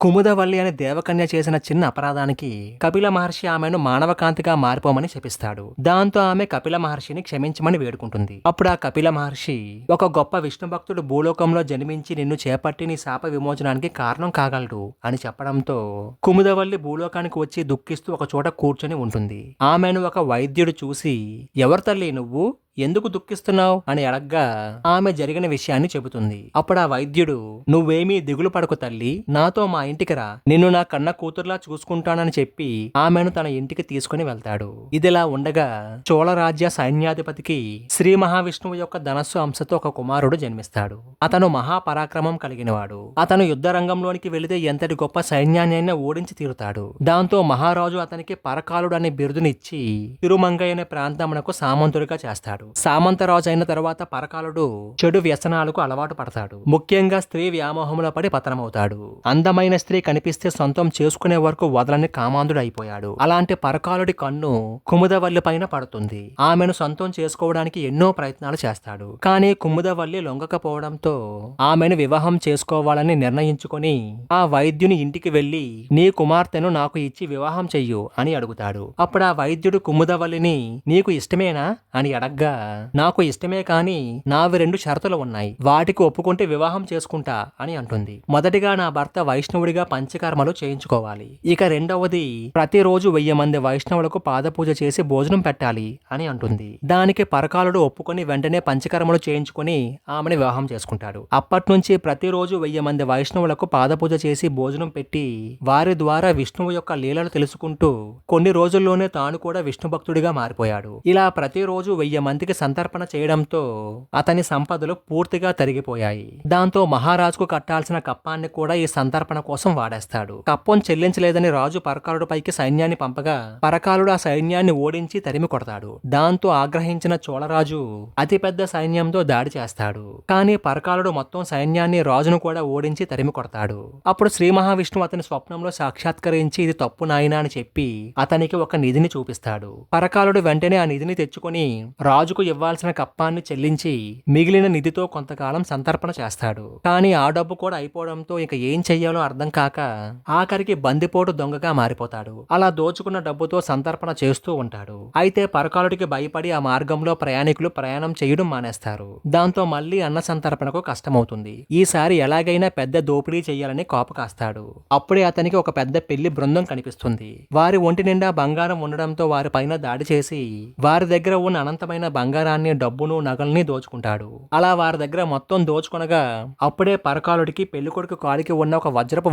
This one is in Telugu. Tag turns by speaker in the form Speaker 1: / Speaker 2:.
Speaker 1: కుముదవల్లి అనే దేవకన్య చేసిన చిన్న అపరాధానికి కపిల మహర్షి ఆమెను మానవకాంతిగా మారిపోమని శపిస్తాడు దాంతో ఆమె కపిల మహర్షిని క్షమించమని వేడుకుంటుంది. అప్పుడు ఆ కపిల మహర్షి ఒక గొప్ప విష్ణు భక్తుడు భూలోకంలో జన్మించి నిన్ను చేపట్టి నీ శాప విమోచనానికి కారణం కాగలడు అని చెప్పడంతో కుముదవల్లి భూలోకానికి వచ్చి దుఃఖిస్తూ ఒక చోట కూర్చొని ఉంటుంది. ఆమెను ఒక వైద్యుడు చూసి ఎవరు తల్లి నువ్వు? ఎందుకు దుఃఖిస్తున్నావు అని అడగ్గా ఆమె జరిగిన విషయాన్ని చెబుతుంది. అప్పుడు ఆ వైద్యుడు నువ్వేమీ దిగులు పడకు తల్లి. నాతో మా ఇంటికి రా. నిన్ను నా కన్న కూతురులా చూసుకుంటానని చెప్పి ఆమెను తన ఇంటికి తీసుకుని వెళ్తాడు. ఇదిలా ఉండగా చోళరాజ్య సైన్యాధిపతికి శ్రీ మహావిష్ణువు యొక్క ధనస్సు అంశతో ఒక కుమారుడు జన్మిస్తాడు. అతను మహాపరాక్రమం కలిగినవాడు. అతను యుద్ధ రంగంలోనికి వెళితే ఎంతటి గొప్ప సైన్యాన్ని అయినా ఓడించి తీరుతాడు. దాంతో మహారాజు అతనికి పరకాలుడు అనే బిరుదునిచ్చి తిరుమంగయ్య అనే ప్రాంతమునకు సామంతుడిగా చేస్తాడు. సామంతరాజు అయిన తర్వాత పరకాలుడు చెడు వ్యసనాలకు అలవాటు పడతాడు. ముఖ్యంగా స్త్రీ వ్యామోహంలో పడి పతనమవుతాడు. అందమైన స్త్రీ కనిపిస్తే సొంతం చేసుకునే వరకు వదలని కామాంధుడు అయిపోయాడు. అలాంటి పరకాలుడి కన్ను కుముదవల్లి పైన పడుతుంది. ఆమెను సొంతం చేసుకోవడానికి ఎన్నో ప్రయత్నాలు చేస్తాడు. కానీ కుముదవల్లి లొంగకపోవడంతో ఆమెను వివాహం చేసుకోవాలని నిర్ణయించుకొని ఆ వైద్యుని ఇంటికి వెళ్ళి నీ కుమార్తెను నాకు ఇచ్చి వివాహం చెయ్యు అని అడుగుతాడు. అప్పుడు ఆ వైద్యుడు కుముదవల్లిని నీకు ఇష్టమేనా? అని అడగ్గా నాకు ఇష్టమే కాని నావి రెండు షరతులు ఉన్నాయి. వాటికి ఒప్పుకుంటే వివాహం చేసుకుంటా అని అంటుంది. మొదటిగా నా భర్త వైష్ణవుడిగా పంచకర్మలు చేయించుకోవాలి. ఇక రెండవది ప్రతిరోజు వెయ్యి మంది వైష్ణవులకు పాదపూజ చేసి భోజనం పెట్టాలి అని అంటుంది. దానికి పరకాలుడు ఒప్పుకొని వెంటనే పంచకర్మలు చేయించుకొని ఆమెను వివాహం చేసుకుంటాడు. అప్పటి నుంచి ప్రతిరోజు వెయ్యి మంది వైష్ణవులకు పాదపూజ చేసి భోజనం పెట్టి వారి ద్వారా విష్ణువు యొక్క లీలలు తెలుసుకుంటూ కొన్ని రోజుల్లోనే తాను కూడా విష్ణు భక్తుడిగా మారిపోయాడు. ఇలా ప్రతిరోజు వెయ్యి మందికి సంతర్పణ చేయడంతో అతని సంపదలు పూర్తిగా తరిగిపోయాయి. దాంతో మహారాజుకు కట్టాల్సిన కప్పాన్ని కూడా ఈ సంతర్పణ కోసం వాడేస్తాడు. కప్పం చెల్లించలేదని రాజు పరకాలుడు పైకి సైన్యాన్ని పంపగా పరకాలుడు ఆ సైన్యాన్ని ఓడించి తరిమి కొడతాడు. దాంతో ఆగ్రహించిన చోళరాజు అతిపెద్ద సైన్యంతో దాడి చేస్తాడు. కానీ పరకాలుడు మొత్తం సైన్యాన్ని రాజును కూడా ఓడించి తరిమి కొడతాడు. అప్పుడు శ్రీ మహావిష్ణువు అతని స్వప్నంలో సాక్షాత్కరించి ఇది తప్పు నాయనా అని చెప్పి అతనికి ఒక నిధిని చూపిస్తాడు. పరకాలుడు వెంటనే ఆ నిధిని తెచ్చుకొని రాజుకు ఇవ్వాల్సిన కప్పాన్ని చెల్లించి మిగిలిన నిధితో కొంతకాలం సంతర్పణ చేస్తాడు. కానీ ఆ డబ్బు కూడా అయిపోవడంతో ఇక ఏం చెయ్యాలో అర్థం కాక ఆఖరికి బందిపోటు దొంగగా మారిపోతాడు. అలా దోచుకున్న డబ్బుతో సంతర్పణ చేస్తూ ఉంటాడు. అయితే పరకాలుడికి భయపడి ఆ మార్గంలో ప్రయాణికులు ప్రయాణం చేయడం మానేస్తారు. దాంతో మళ్ళీ అన్న సంతర్పణకు కష్టమవుతుంది. ఈసారి ఎలాగైనా పెద్ద దోపిడీ చేయాలని కోప కాస్తాడు. అప్పుడే అతనికి ఒక పెద్ద పెళ్ళి బృందం కనిపిస్తుంది. వారి ఒంటి నిండా బంగారం ఉండడంతో వారి పైన దాడి చేసి వారి దగ్గర ఉన్న అనంతమైన బంగారాన్ని డబ్బును నగల్ని దోచుకుంటాడు. అలా వారి దగ్గర మొత్తం దోచుకొనగా అప్పుడే పరకాలుడికి పెళ్ళికొడుకు కాలికి ఉన్న ఒక వజ్రపు